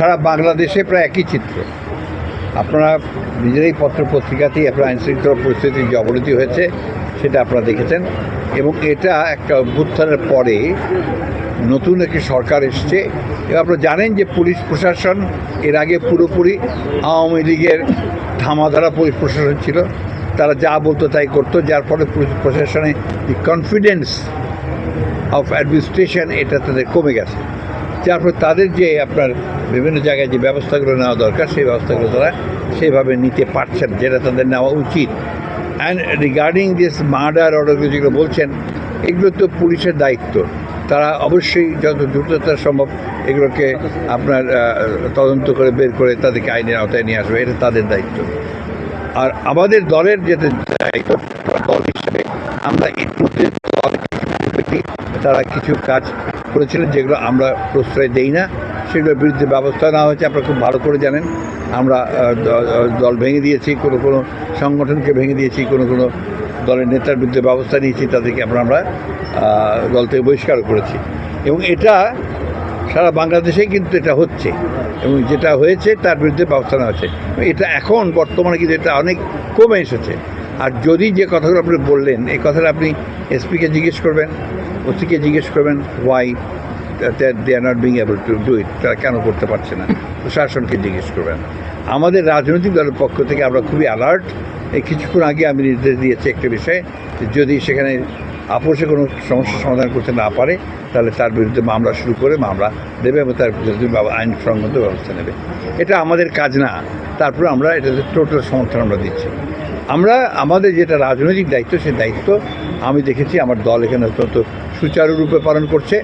সারা বাংলাদেশে প্রায় একই চিত্র। আপনারা নিজেরাই পত্র পত্রিকাতেই আপনার আইনশৃঙ্খলা পরিস্থিতির যে অবনতি হয়েছে, সেটা আপনারা দেখেছেন। এবং এটা একটা অভ্যুত্থানের পরে নতুন একটি সরকার এসছে। আপনারা জানেন যে পুলিশ প্রশাসন এর আগে পুরোপুরি আওয়ামী লীগের ধামাধারা পুলিশ প্রশাসন ছিল। তারা যা বলতো তাই করতো। যার ফলে পুলিশ প্রশাসনে দি কনফিডেন্স অফ অ্যাডমিনিস্ট্রেশন এটা তাদের কমে গেছে। যার ফলে তাদের যে আপনার বিভিন্ন জায়গায় যে ব্যবস্থাগুলো নেওয়া দরকার, সেই ব্যবস্থাগুলো তারা সেইভাবে নিতে পারছেন, যেটা তাদের নেওয়া উচিত। অ্যান্ড রিগার্ডিং দিস মার্ডার অর্ডারগুলো যেগুলো বলছেন, এগুলো তো পুলিশের দায়িত্ব। তারা অবশ্যই যত দ্রুততা সম্ভব এগুলোকে আপনার তদন্ত করে বের করে তাদেরকে আইনের আওতায় নিয়ে আসবে, এটা তাদের দায়িত্ব। আর আমাদের দলের দায়িত্ব, দল হিসেবে আমরা তারা কিছু কাজ করেছিলেন, যেগুলো আমরা প্রশ্রয় দেই না। সেগুলোর বিরুদ্ধে ব্যবস্থা নেওয়া হয়েছে, আপনারা খুব ভালো করে জানেন। আমরা দল ভেঙে দিয়েছি, কোনো কোনো সংগঠনকে ভেঙে দিয়েছি, কোনো কোনো দলের নেতার বিরুদ্ধে ব্যবস্থা নিয়েছি, তাদেরকে আমরা আমরা দল থেকে বহিষ্কার করেছি। এবং এটা সারা বাংলাদেশেই কিন্তু এটা হচ্ছে। এবং যেটা হয়েছে, তার বিরুদ্ধে ব্যবস্থা নেওয়া হচ্ছে এটা এখন, বর্তমানে কিন্তু এটা অনেক কমে এসেছে। আর যদি যে কথাগুলো আপনি বললেন, এই কথাটা আপনি এসপিকে জিজ্ঞেস করবেন ওসিকে জিজ্ঞেস করবেন why they are not being able to do it তারা কেন করতে পারছে না? প্রশাসনকে জিজ্ঞেস করবেন। আমাদের রাজনৈতিক দলের পক্ষ থেকে আমরা খুবই অ্যালার্ট এই কিছুক্ষণ আগে আমি নির্দেশ দিয়েছি একটা বিষয়ে যদি সেখানে আপোষে কোনো সমস্যা সমাধান করতে না পারে, তাহলে তার বিরুদ্ধে মামলা শুরু করে মামলা দেবে এবং তার বিরুদ্ধে আইন সংগত ব্যবস্থা নেবে। এটা আমাদের কাজ না। তারপরে আমরা এটাতে টোটাল সমর্থন আমরা দিচ্ছি। আমরা, আমাদের যেটা রাজনৈতিক দায়িত্ব, সেই দায়িত্ব আমি দেখেছি, আমার দল এখানে অত্যন্ত সুচারুরূপে পালন করছে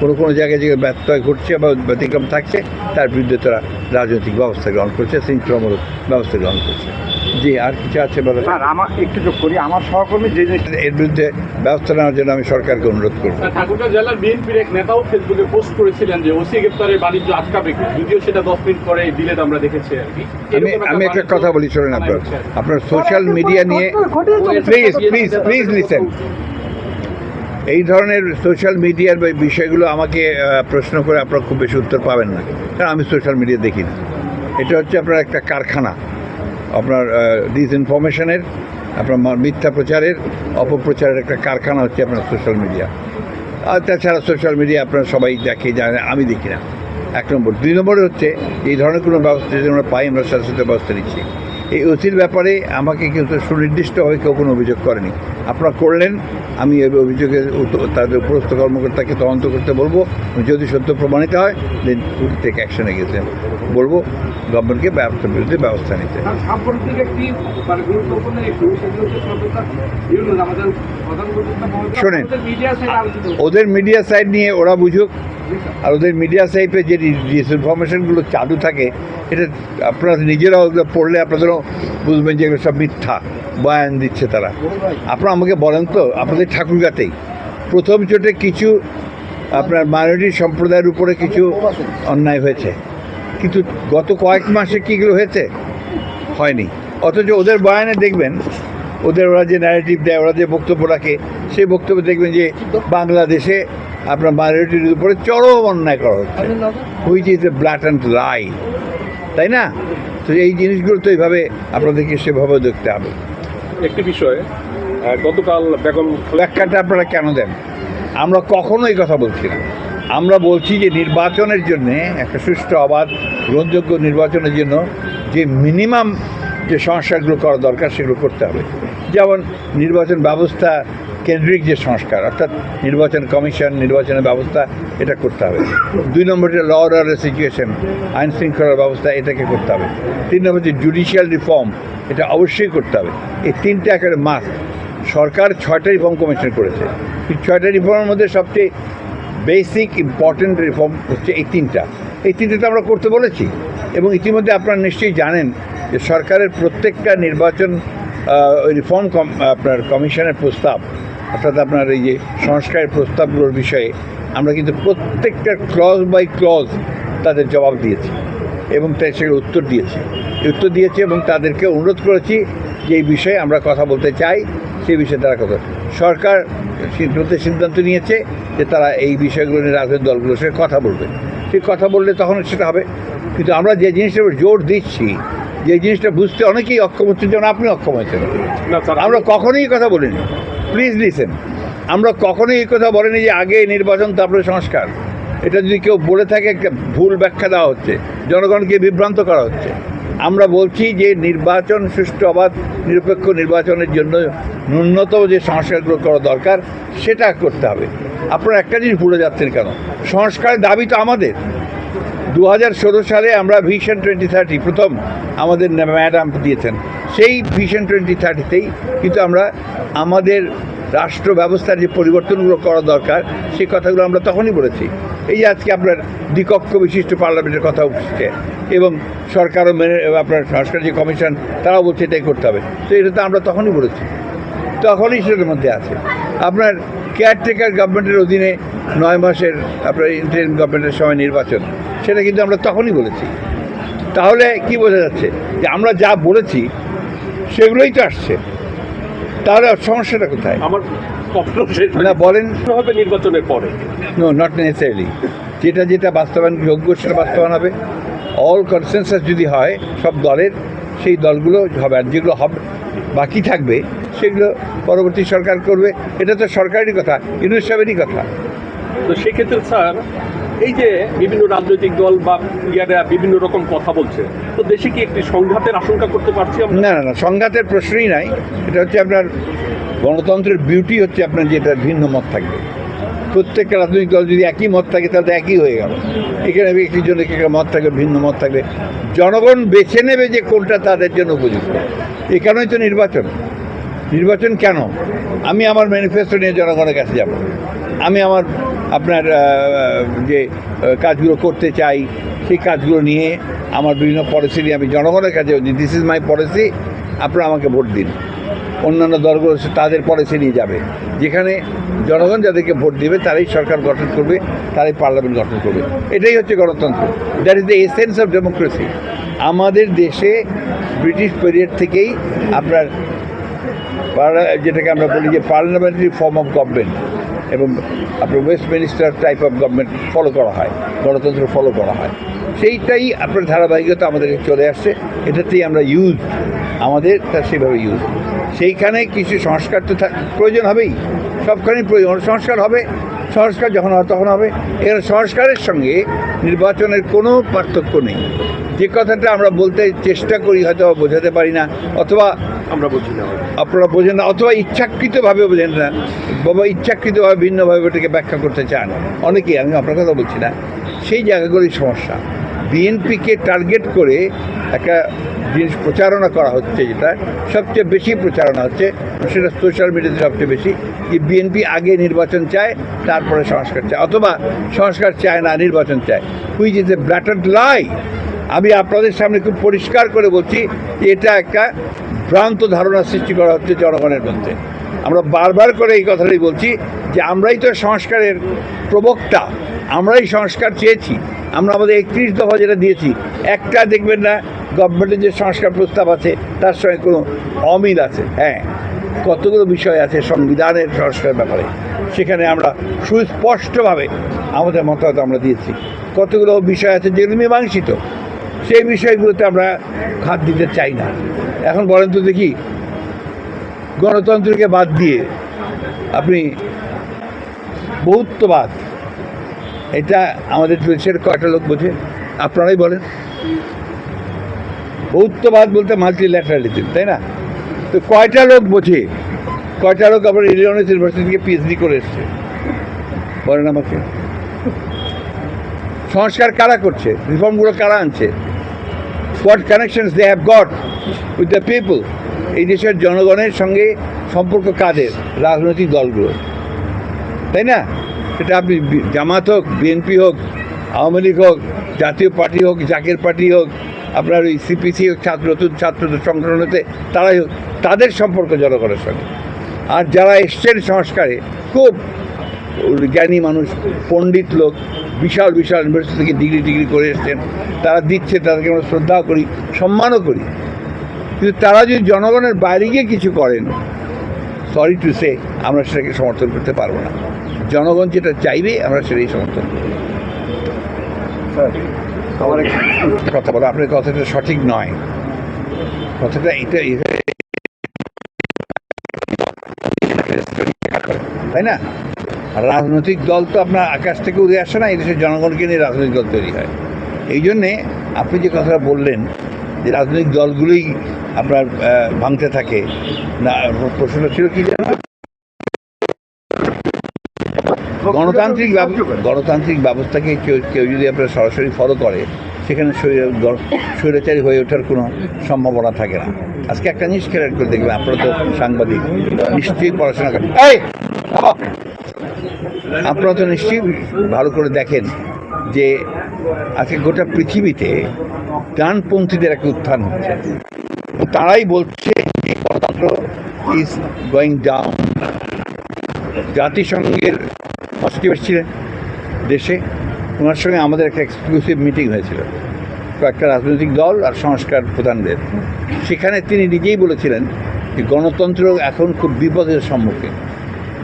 কোনো কোনো জায়গায় যে ব্যত্যয় ঘটছে বা ব্যতিক্রম থাকছে তার বিরুদ্ধে তারা রাজনৈতিক ব্যবস্থা গ্রহণ করছে শৃঙ্খলামূলক ব্যবস্থা গ্রহণ করছে। জি আর কিছু আছে বলে স্যার আমার একটু যোগ করি। আমার সহকর্মী যে জিনিসটা এর বিরুদ্ধে ব্যবস্থা নেওয়ার জন্য আমি সরকারকে অনুরোধ করব। ঠাকুরগাঁ জেলার বিএনপির এক নেতাও ফেসবুকে পোস্ট করেছিলেন যে ওসি গ্রেপ্তারের বাণিজ্য আটকাবে যদিও সেটা দশ মিনিট পরে ডিলেট আমরা দেখেছি আর কি। আমি আমি একটা কথা বলি শোনেন আপনার। আপনার সোশ্যাল মিডিয়া নিয়ে প্লিজ প্লিজ প্লিজ লিসেন এই ধরনের সোশ্যাল মিডিয়ার বিষয়গুলো আমাকে প্রশ্ন করে আপনারা খুব বেশি উত্তর পাবেন না। কারণ আমি সোশ্যাল মিডিয়া দেখি না। এটা হচ্ছে আপনার একটা কারখানা। আপনার ডিসইনফরমেশনের আপনার মিথ্যা প্রচারের, অপপ্রচারের একটা কারখানা হচ্ছে আপনার সোশ্যাল মিডিয়া আর তাছাড়া সোশ্যাল মিডিয়া আপনারা সবাই দেখে জানে, আমি দেখি না। এক নম্বর। দুই নম্বরে হচ্ছে, এই ধরনের কোনো ব্যবস্থা যদি আমরা পাই, আমরা সাথে সাথে ব্যবস্থা নিচ্ছি। এই অতির ব্যাপারে আমাকে কিন্তু সুনির্দিষ্টভাবে কেউ কোনো অভিযোগ করেনি। আপনারা করলেন আমি এই অভিযোগের তাদের উপরস্থ কর্মকর্তাকে তদন্ত করতে বলব। যদি সত্য প্রমাণিত হয় দেন উইল টেক অ্যাকশনে গেছে বলব গভর্নমেন্টকে ব্যবস্থার বিরুদ্ধে ব্যবস্থা নিতে। মানে শোনেন। ওদের মিডিয়া সাইড নিয়ে ওরা বুঝুক আর ওদের মিডিয়া সাইডে যে ডিসইনফরমেশনগুলো চালু থাকে, এটা আপনারা নিজেরাও পড়লে আপনাদেরও বুঝবেন যে এগুলো সব মিথ্যা, বয়ান দিচ্ছে তারা। আপনারা আমাকে বলেন তো, আপনাদের ঠাকুরগাতেই। প্রথম চোটে কিছু আপনার মাইনরিটি সম্প্রদায়ের উপরে কিছু অন্যায় হয়েছে। কিন্তু গত কয়েক মাসে কীগুলো হয়েছে? হয়নি। অথচ ওদের বয়ানে দেখবেন, ওদের ওরা যে ন্যারেটিভ দেয়, ওরা যে বক্তব্য রাখে, সেই বক্তব্য দেখবেন যে বাংলাদেশে আপনার মাইনরিটির উপরে চরম অন্যায় করা হচ্ছে। Which is a blatant lie তাই না? তো এই জিনিসগুলো তো এইভাবে আপনাদেরকে সেভাবে দেখতে হবে। একটি বিষয়ে গতকাল বেগম ব্যাখ্যাটা আপনারা কেন দেন? আমরা কখনো এই কথা বলছি না। আমরা বলছি যে নির্বাচনের জন্য একটা সুষ্ঠু অবাধ গ্রহণযোগ্য নির্বাচনের জন্য যে মিনিমাম যে সংস্কারগুলো করা দরকার সেগুলো করতে হবে। যেমন নির্বাচন ব্যবস্থা কেন্দ্রিক যে সংস্কার, অর্থাৎ নির্বাচন কমিশন, নির্বাচনের ব্যবস্থা, এটা করতে হবে। দুই নম্বরটা ল অর্ডার সিচুয়েশন আইন শৃঙ্খলার ব্যবস্থা, এটাকে করতে হবে। তিন নম্বর যে জুডিশিয়াল রিফর্ম এটা অবশ্যই করতে হবে। এই তিনটা একেবারে মাস্ট সরকার ছয়টা রিফর্ম কমিশন করেছে। এই ছয়টা রিফর্মের মধ্যে সবচেয়ে বেসিক ইম্পর্টেন্ট রিফর্ম হচ্ছে এই তিনটা। এই তিনটা তো আমরা করতে বলেছি। এবং ইতিমধ্যে আপনারা নিশ্চয়ই জানেন যে সরকারের প্রত্যেকটা নির্বাচন রিফর্ম আপনার কমিশনের প্রস্তাব অর্থাৎ আপনার এই যে সংস্কারের প্রস্তাবগুলোর বিষয়ে আমরা কিন্তু প্রত্যেকটা ক্লজ বাই ক্লজ তাদের জবাব দিয়েছি এবং তাই সেগুলো উত্তর দিয়েছি। উত্তর দিয়েছি এবং তাদেরকে অনুরোধ করেছি যে এই বিষয়ে আমরা কথা বলতে চাই সেই বিষয়ে তারা কথা সরকার সিদ্ধান্ত সিদ্ধান্ত নিয়েছে যে তারা এই বিষয়গুলো নিয়ে রাজনৈতিক দলগুলোর সঙ্গে কথা বলবে। সেই কথা বললে তখন সেটা হবে। কিন্তু আমরা যে জিনিসটার উপর জোর দিচ্ছি যে জিনিসটা বুঝতে অনেকেই অক্ষম হচ্ছে যেমন আপনি অক্ষম হয়েছেন। আমরা কখনোই কথা বলিনি। প্লিজ লিসেন আমরা কখনোই এই কথা বলিনি যে আগে নির্বাচন তারপরে সংস্কার। এটা যদি কেউ বলে থাকে, একটা ভুল ব্যাখ্যা দেওয়া হচ্ছে। জনগণকে বিভ্রান্ত করা হচ্ছে। আমরা বলছি যে নির্বাচন, সুষ্ঠু, অবাধ, নিরপেক্ষ নির্বাচনের জন্য ন্যূনতম যে সংস্কারগুলো করা দরকার, সেটা করতে হবে। আপনারা একটা জিনিস ভুলে যাচ্ছেন কেন? সংস্কারের দাবি তো আমাদের। দু হাজার ষোলো সালে আমরা ভিশন টোয়েন্টি থার্টি প্রথম আমাদের ম্যাডাম দিয়েছেন। সেই ভিশন টোয়েন্টি থার্টিতেই কিন্তু আমরা আমাদের রাষ্ট্র ব্যবস্থার যে পরিবর্তনগুলো করা দরকার, সেই কথাগুলো আমরা তখনই বলেছি। এই যে আজকে আপনার দ্বিকক্ষ বিশিষ্ট পার্লামেন্টের কথা উঠছে এবং সরকারও মেনে, আপনার সংস্কার যে কমিশন, তারাও বলছে এটাই করতে হবে। তো এটা তো আমরা তখনই বলেছি। তখনই সেটার মধ্যে আছে। আপনার কেয়ারটেকার গভর্নমেন্টের অধীনে নয় মাসের আপনার ইন্টারিম গভর্নমেন্টের সময় নির্বাচন, সেটা কিন্তু আমরা তখনই বলেছি। তাহলে কি বোঝা যাচ্ছে যে আমরা যা বলেছি সেগুলোই তো আসছে। তাহলে সমস্যাটা কোথায়? আমার না বলেন। হবে নির্বাচনের পরে। নো নট নেসেসারিলি যেটা যেটা বাস্তবায়ন যোগ্য সেটা বাস্তবায়ন হবে। অল কনসেনসাস যদি হয় সব দলের সেই দলগুলো হবে। আর যেগুলো হবে বাকি থাকবে সেগুলো পরবর্তী সরকার করবে। এটা তো সরকারেরই কথা ইউনুস সাহেবেরই কথা। তো সেক্ষেত্রে স্যার এই যে বিভিন্ন রাজনৈতিক দল বা ইয়ারা বিভিন্ন রকম কথা বলছে, তো দেশে কি একটি সংঘাতের আশঙ্কা করতে পারছি না না না, সংঘাতের প্রশ্নই নাই। এটা হচ্ছে আপনার গণতন্ত্রের বিউটি হচ্ছে আপনার যেটা ভিন্ন মত থাকবে। প্রত্যেকটা রাজনৈতিক দল যদি একই মত থাকে, তাহলে তো একই হয়ে গেল। এখানে একটি জন্য একটা মত থাকবে, ভিন্ন মত থাকবে। জনগণ বেছে নেবে যে কোনটা তাদের জন্য উপযুক্ত। কারণেই তো নির্বাচন। নির্বাচন কেন? আমি আমার ম্যানিফেস্টো নিয়ে জনগণের কাছে যাব। আমি আমার, আপনার যে কাজগুলো করতে চাই, সেই কাজগুলো নিয়ে আমার বিভিন্ন পলিসি নিয়ে আমি জনগণের কাছে দিস ইজ মাই পলিসি আপনারা আমাকে ভোট দিন। অন্যান্য দলগুলো তাদের পলিসি নিয়ে যাবে। যেখানে জনগণ যাদেরকে ভোট দেবে, তারাই সরকার গঠন করবে, তারাই পার্লামেন্ট গঠন করবে। এটাই হচ্ছে গণতন্ত্র। That is the essence of democracy আমাদের দেশে ব্রিটিশ পিরিয়ড থেকেই আপনার যেটাকে আমরা বলি যে পার্লামেন্টারি ফর্ম অফ গভর্নমেন্ট এবং আপনার Westminster type of government follow করা হয়, গণতন্ত্র ফলো করা হয়। সেইটাই আপনার ধারাবাহিকতা আমাদের চলে আসছে, এটাতেই আমরা ইউজ আমাদের তা সেভাবে ইউজ সেইখানে কিছু সংস্কার তো প্রয়োজন হবেই সবখানেই প্রয়োজন, সংস্কার হবে, সংস্কার যখন হয় তখন হবে। এর সংস্কারের সঙ্গে নির্বাচনের কোনো পার্থক্য নেই। যে কথাটা আমরা বলতে চেষ্টা করি, হয়তো বোঝাতে পারি না, অথবা আমরা বুঝি না। আপনারা বোঝেন না, অথবা ইচ্ছাকৃতভাবে বোঝেন না। বাবা ইচ্ছাকৃতভাবে, ভিন্নভাবে ওটাকে ব্যাখ্যা করতে চান। অনেকেই, আমি আপনার কথা বলছি না। সেই জায়গাগুলোই সমস্যা। বিএনপিকে টার্গেট করে একটা জিনিস প্রচারণা করা হচ্ছে যেটা, সবচেয়ে বেশি প্রচারণা হচ্ছে, সেটা সোশ্যাল মিডিয়াতে সবচেয়ে বেশি, যে বিএনপি আগে নির্বাচন চায়, তারপরে সংস্কার চায়, অথবা সংস্কার চায় না, নির্বাচন চায়। Which is a blatant lie. আমি আপনাদের সামনে খুব পরিষ্কার করে বলছি এটা একটা ভ্রান্ত ধারণা সৃষ্টি করা হচ্ছে জনগণের মধ্যে। আমরা বারবার করে এই কথাটাই বলছি যে আমরাই তো সংস্কারের প্রবক্তা, আমরাই সংস্কার চেয়েছি। আমরা আমাদের একত্রিশ দফা যেটা দিয়েছি, একটা দেখবেন না গভর্নমেন্টের যে সংস্কার প্রস্তাব আছে, তার সঙ্গে কোনো অমিল আছে। হ্যাঁ কতগুলো বিষয় আছে সংবিধানের সংস্কারের ব্যাপারে। সেখানে আমরা সুস্পষ্টভাবে আমাদের মতামত আমরা দিয়েছি। কতগুলো বিষয় আছে যেগুলো মীমাংসিত সেই বিষয়গুলোতে আমরা হাত দিতে চাই না। এখন বলেন তো দেখি, গণতন্ত্রকে বাদ দিয়ে আপনি বহুত্ববাদ, এটা আমাদের দেশের কয়টা লোক বোঝে? আপনারাই বলেন। বহুত্ববাদ বলতে মাল্টি ল্যাটারালিজম তাই না? তো কয়টা লোক বোঝে? কয়টা লোক আবার ইলিনয়েস ইউনিভার্সিটি থেকে পিএইচডি করে এসছে? বলেন আমাকে। সংস্কার কারা করছে? রিফর্মগুলো কারা আনছে? What connections they have got with the people এই দেশের জনগণের সঙ্গে সম্পর্ক কাদের? রাজনৈতিক দলগুলো তাই না? সেটা আপনি জামাত হোক বিএনপি হোক, আওয়ামী লীগ হোক, জাতীয় পার্টি হোক জাকের পার্টি হোক, আপনার ওই সিপিসি হোক, ছাত্র, নতুন ছাত্র সংগঠনতে তারাই হোক, তাদের সম্পর্ক জনগণের সঙ্গে। আর যারা এসছেন সংস্কারে, খুব জ্ঞানী মানুষ পণ্ডিত লোক বিশাল বিশাল ইউনিভার্সিটি থেকে ডিগ্রি ডিগ্রি করে এসছেন। তারা দিচ্ছে তাদেরকে আমরা শ্রদ্ধাও করি সম্মানও করি। কিন্তু তারা যদি জনগণের বাইরে গিয়ে কিছু করেন সরি টু সে আমরা সেটাকে সমর্থন করতে পারব না। জনগণ যেটা চাইবে আমরা সেটাই সমর্থন করব। স্যার কথা বলো আপনার কথাটা সঠিক নয়। কথাটা এটা তাই না? রাজনৈতিক দল তো আপনার আকাশ থেকে উড়ে আসে না, এই দেশের জনগণকে নিয়ে রাজনৈতিক দল তৈরি হয়। এই জন্যে আপনি যে কথাটা বললেন, যে রাজনৈতিক দলগুলোই আপনার ভাঙতে থাকে, না, প্রশ্নটা ছিল কি জানো গণতান্ত্রিক গণতান্ত্রিক ব্যবস্থাকে কেউ কেউ যদি আপনার সরাসরি ফলো করে, সেখানে স্বৈরাচারী হয়ে ওঠার কোনো সম্ভাবনা থাকে না। আজকে একটা জিনিস খেয়াল করে দেখবেন, আপনারা তো সাংবাদিক, নিশ্চয়ই পড়াশোনা করেন! আপনারা তো নিশ্চয়ই ভালো করে দেখেন যে আজকে গোটা পৃথিবীতে ডানপন্থীদের একটা উত্থান হচ্ছে। তারাই বলছে গণতন্ত্র ইজ গোয়িং ডাউন জাতিসংঘের হস্তক্ষেপ ছিলেন দেশে। ওনার সঙ্গে আমাদের একটা এক্সক্লুসিভ মিটিং হয়েছিল। কয়েকটা রাজনৈতিক দল আর সংস্কার প্রধানদের। সেখানে তিনি নিজেই বলেছিলেন যে গণতন্ত্র এখন খুব বিপদের সম্মুখীন।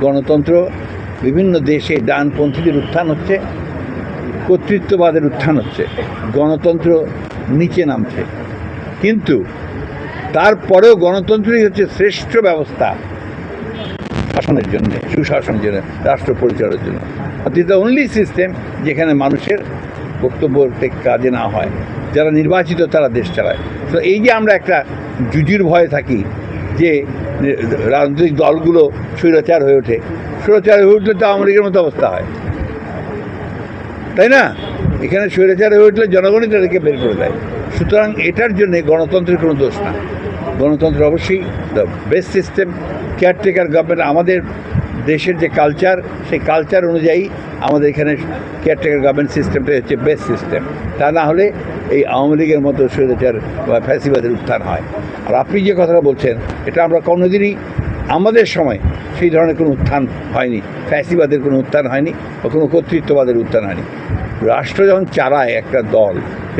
গণতন্ত্র, বিভিন্ন দেশে ডানপন্থীদের উত্থান হচ্ছে, কর্তৃত্ববাদের উত্থান হচ্ছে, গণতন্ত্র নিচে নামছে। কিন্তু তারপরেও গণতন্ত্রই হচ্ছে শ্রেষ্ঠ ব্যবস্থা শাসনের জন্য, সুশাসনের জন্য, রাষ্ট্র পরিচালনার জন্য। দিস দ্য অনলি সিস্টেম যেখানে মানুষের বক্তব্য কাজে না হয়। যারা নির্বাচিত তারা দেশ চালায়। তো এই যে আমরা একটা জুজুর ভয়ে থাকি যে রাজনৈতিক দলগুলো স্বৈরাচার হয়ে ওঠে। স্বৈরাচার হয়ে উঠলে তো আমেরিকার মতো অবস্থা হয়। তাই না? এখানে স্বৈরাচার হয়ে উঠলে জনগণই তাদেরকে বের করে দেয়। সুতরাং এটার জন্য গণতন্ত্রের কোনো দোষ না। গণতন্ত্র অবশ্যই the best system caretaker government আমাদের দেশের যে কালচার সেই কালচার অনুযায়ী আমাদের এখানে কেয়ারটেকার গভর্নমেন্ট সিস্টেমটা হচ্ছে বেস্ট সিস্টেম তা না হলে এই আওয়ামী লীগের মতো স্বৈরাচার বা ফ্যাসিবাদের উত্থান হয়। আর আপনি যে কথাটা বলছেন, এটা আমরা কোনোদিনই, আমাদের সময় সেই ধরনের কোনো উত্থান হয়নি। ফ্যাসিবাদের কোনো উত্থান হয়নি বা কোনো কর্তৃত্ববাদের উত্থান হয়নি। রাষ্ট্র যখন চালায় একটা দল,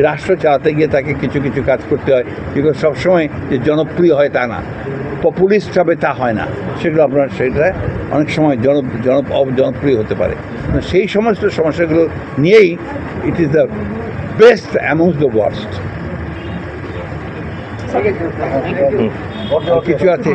রাষ্ট্র চালাতে গিয়ে তাকে কিছু কিছু কাজ করতে হয়। যেগুলো সবসময় যে জনপ্রিয় হয় তা না। পপুলিস্ট হবে তা হয় না। সেগুলো আপনার সেটা অনেক সময় জন জন জনপ্রিয় হতে পারে। সেই সমস্ত সমস্যাগুলো নিয়েই it is the best amongst the worst কিছু আছে?